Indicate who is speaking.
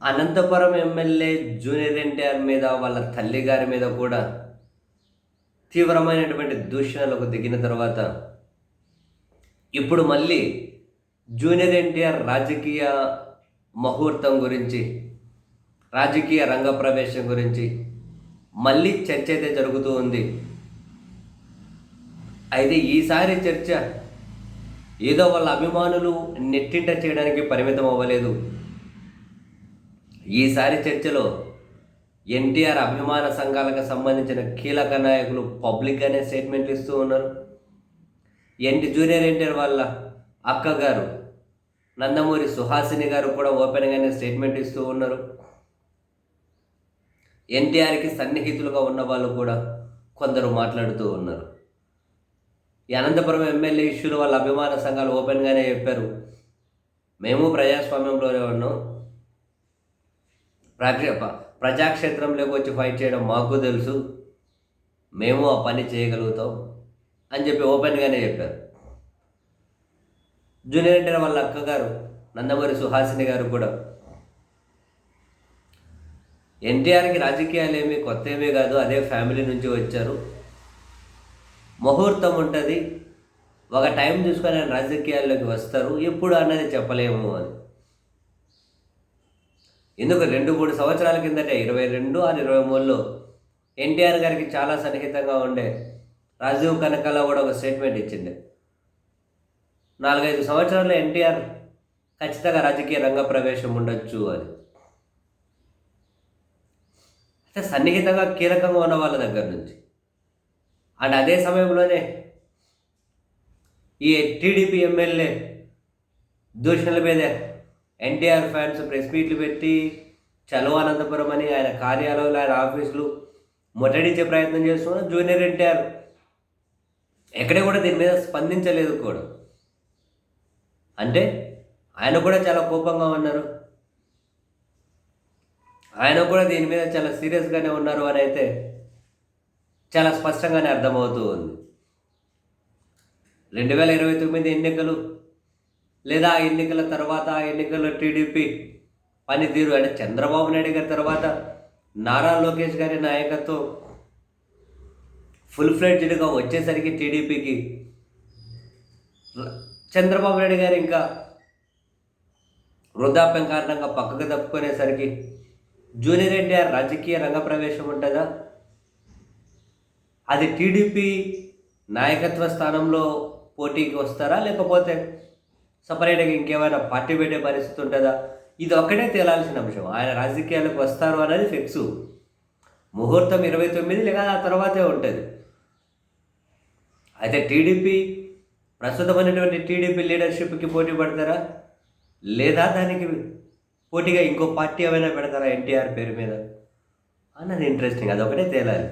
Speaker 1: Anantapuram MLA junior NTR మీద వాళ్ళ తల్లి గారి మీద కూడా తీవ్రమైనటువంటి దూషణలకు దిగిన తర్వాత ఇప్పుడు మళ్ళీ జూనియర్ ఎన్టీఆర్ రాజకీయ ముహూర్తం గురించి రాజకీయ రంగ ప్రవేశం గురించి మళ్ళీ చర్చ అయితే జరుగుతూ ఉంది. అయితే ఈసారి చర్చ ఏదో వాళ్ళ అభిమానులు నెట్టింట చేయడానికి పరిమితం అవ్వలేదు. ఈసారి చర్చలో ఎన్టీఆర్ అభిమాన సంఘాలకు సంబంధించిన కీలక నాయకులు పబ్లిక్గానే స్టేట్మెంట్లు ఇస్తూ ఉన్నారు. ఎన్టీ జూనియర్ ఎన్టీఆర్ వాళ్ళ అక్క గారు నందమూరి సుహాసిని గారు కూడా ఓపెన్గానే స్టేట్మెంట్ ఇస్తూ ఉన్నారు. ఎన్టీఆర్కి సన్నిహితులుగా ఉన్న వాళ్ళు కూడా కొందరు మాట్లాడుతూ ఉన్నారు. ఈ అనంతపురం ఎమ్మెల్యే ఇష్యూలు వాళ్ళ అభిమాన సంఘాలు ఓపెన్గానే చెప్పారు. మేము ప్రజాస్వామ్యంలోనే ఉన్నాం. ప్రజా ప్రజాక్షేత్రంలోకి వచ్చి ఫైట్ చేయడం మాకు తెలుసు. మేము ఆ పని చేయగలుగుతాం అని చెప్పి ఓపెన్గానే చెప్పారు. జూనియర్ ఎన్టీఆర్ వాళ్ళ అక్కగారు నందమూరి సుహాసిని గారు కూడా. ఎన్టీఆర్కి రాజకీయాలు ఏమీ కొత్త ఏమీ కాదు అదే ఫ్యామిలీ నుంచి వచ్చారు. ముహూర్తం ఉంటుంది. ఒక టైం చూసుకొని ఆయన రాజకీయాల్లోకి వస్తారు. ఎప్పుడు అన్నది చెప్పలేము అని. ఎందుకు రెండు మూడు సంవత్సరాల కిందటే ఇరవై రెండు అని ఇరవై మూడులో ఎన్టీఆర్ గారికి చాలా సన్నిహితంగా ఉండే రాజీవ్ కనకాల కూడా ఒక స్టేట్మెంట్ ఇచ్చింది. నాలుగైదు సంవత్సరాల్లో ఎన్టీఆర్ ఖచ్చితంగా రాజకీయ రంగ ప్రవేశం ఉండొచ్చు అని. అంటే సన్నిహితంగా కీలకంగా ఉన్న వాళ్ళ దగ్గర నుంచి. అండ్ అదే సమయంలోనే ఈ టీడీపీ ఎమ్మెల్యే దూషణల మీదే ఎన్టీఆర్ ఫ్యాన్స్ ప్రెస్ మీట్లు పెట్టి చలో అనంతపురం అని ఆయన కార్యాలయాలు ఆయన ఆఫీసులు ముట్టడించే ప్రయత్నం చేస్తున్న జూనియర్ ఎన్టీఆర్. ఎక్కడే కూడా దీని మీద స్పందించలేదు కూడా. అంటే ఆయన కూడా చాలా కోపంగా ఉన్నారు. ఆయన కూడా దీని మీద చాలా సీరియస్గానే ఉన్నారు అని అయితే చాలా స్పష్టంగానే అర్థమవుతూ ఉంది. రెండు వేల ఇరవై తొమ్మిది ఎన్నికలు లేదా ఆ ఎన్నికల తర్వాత ఆ ఎన్నికల్లో టీడీపీ పనితీరు అంటే చంద్రబాబు నాయుడు గారి తర్వాత నారా లోకేష్ గారి నాయకత్వం ఫుల్ ఫ్లెడ్జ్డ్గా వచ్చేసరికి టీడీపీకి చంద్రబాబు నాయుడు గారు ఇంకా వృద్ధాప్యం కారణంగా పక్కకు తప్పుకునేసరికి జూనియర్ ఎన్టీఆర్ రాజకీయ రంగ ప్రవేశం ఉంటుందా? అది టీడీపీ నాయకత్వ స్థానంలో పోటీకి వస్తారా? లేకపోతే సపరేట్గా ఇంకేమైనా పార్టీ పెట్టే పరిస్థితి ఉంటుందా? ఇది ఒక్కటే తేలాల్సిన అంశం. ఆయన రాజకీయాలకు వస్తారు అనేది ఫిక్స్ ముహూర్తం ఇరవై తొమ్మిది లేదా ఆ తర్వాతే ఉంటుంది. అయితే టీడీపీ ప్రస్తుతమైనటువంటి టీడీపీ లీడర్షిప్కి పోటీ పడతారా? లేదా దానికి పోటీగా ఇంకో పార్టీ ఏమైనా పెడతారా? ఎన్టీఆర్ పేరు మీద? అన్నది ఇంట్రెస్టింగ్ అదొకటే తేలాలి.